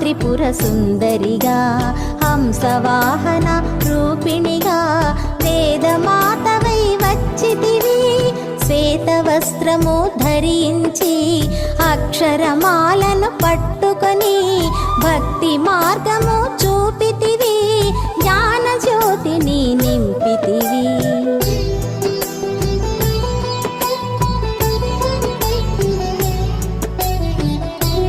త్రిపుర సుందరిగా హంసవాహన రూపిణిగా వేదమాతవై వచ్చితివి శ్వేత వస్త్రము ధరించి అక్షరమాలను పట్టుకొని భక్తి మార్గం